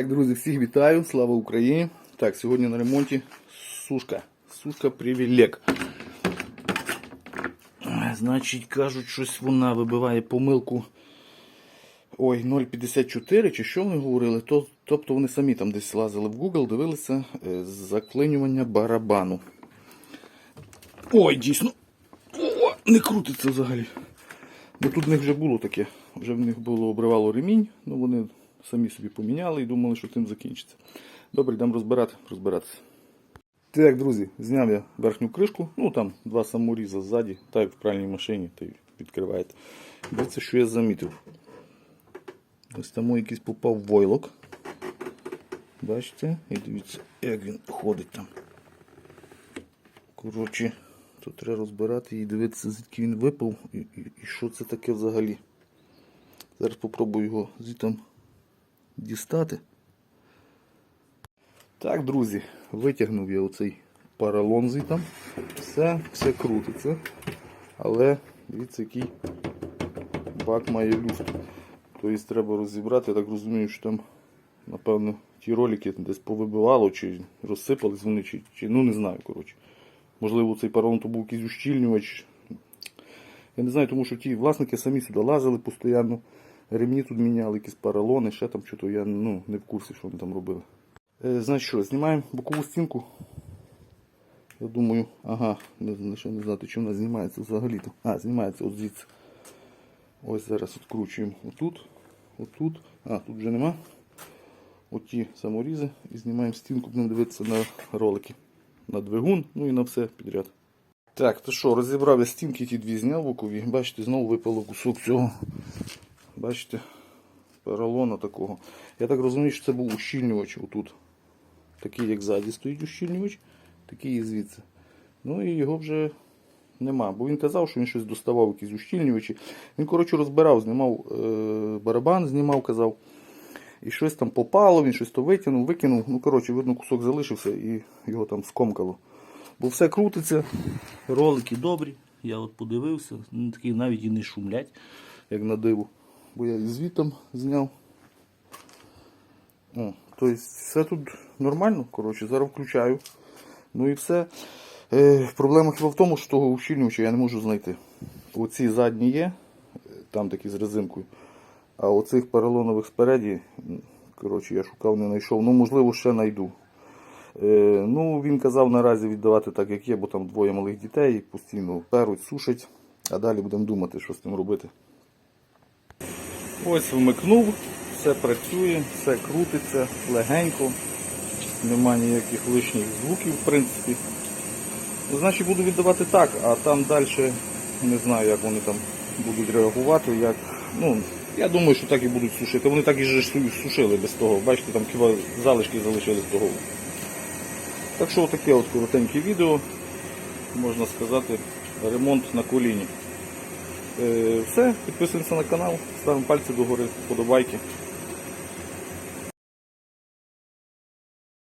Так, друзі, всіх вітаю, слава Україні. Так, сьогодні на ремонті сушка. Сушка Привілек. Значить, кажуть, щось вона вибиває помилку. Ой, 0,54 чи що вони говорили? То, тобто вони самі там десь лазили в Google, дивилися е, заклинювання барабану. Ой, дійсно. О, не крутиться взагалі. Бо тут в них вже було таке. Вже в них було обривало ремінь, ну вони самі собі поміняли і думали, що тим закінчиться. Добре, йдемо розбирати, розбиратися. Так, друзі, зняв я верхню кришку, ну там два саморіза ззаді, так як в пральній машині, та й відкриваєте. Дивіться, що я замітив. Ось там якийсь попав войлок. Бачите? І дивіться, як він ходить там. Коротше, тут треба розбирати і дивитися, звідки він випав і, і, і що це таке взагалі. Зараз спробую його звідти дістати. Так, друзі, витягнув я оцей паралон звідти. Все, все крутиться. Але дивіться, який бак має люфт. Тобто треба розібрати, я так розумію, що там, напевно, ті ролики десь повибивало, чи розсипались вони, чи, чи ну не знаю, коротше. Можливо, цей паралон то був якийсь ущільнювач. Я не знаю, тому що ті власники самі сюди лазили постійно. Ремні тут міняли, якісь паралони, ще там що-то я ну, не в курсі, що вони там робили. Е, значить що, знімаємо бокову стінку. Я думаю, ага, не, ще не знати, чи вона знімається взагалі-то. А, знімається от звідси. Ось зараз відкручуємо отут, отут. А, тут вже нема. Оті саморізи і знімаємо стінку, будемо дивитися на ролики. На двигун, ну і на все підряд. Так, то що, розібрав я стінки ті дві зняв бокові. Бачите, знову випало кусок цього. Бачите, поролона такого. Я так розумію, що це був ущільнювач отут. Такий, як ззаді стоїть ущільнювач, такий і звідси. Ну і його вже нема. Бо він казав, що він щось доставав, якісь ущільнювачі. Він, коротше, розбирав, знімав е, барабан, знімав, казав. І щось там попало, він щось то витягнув, викинув. Ну, коротше, видно, кусок залишився і його там скомкало. Бо все крутиться, ролики добрі. Я от подивився, такі навіть і не шумлять, як на диву. Бо я і звітом зняв. О, тобто все тут нормально, коротше, зараз включаю. Ну і все. Е, проблема хіба в тому, що того ущільнювача я не можу знайти. Оці задні є, е, там такі з резинкою. А оцих поролонових спереді, коротше, я шукав, не знайшов. Ну, можливо, ще знайду. Е, ну, він казав наразі віддавати так, як є, бо там двоє малих дітей, постійно перуть, сушать, а далі будемо думати, що з тим робити. Ось вмикнув, все працює, все крутиться легенько, нема ніяких лишніх звуків, в принципі. Ну, Значить, буду віддавати так, а там далі не знаю, як вони там будуть реагувати. Як... Ну, я думаю, що так і будуть сушити. Вони так і ж сушили без того. Бачите, там хіба залишки залишились того. Так що таке от коротеньке відео, можна сказати, ремонт на коліні. Е, Все, підписуємося на канал, ставимо пальці догори, подобайки.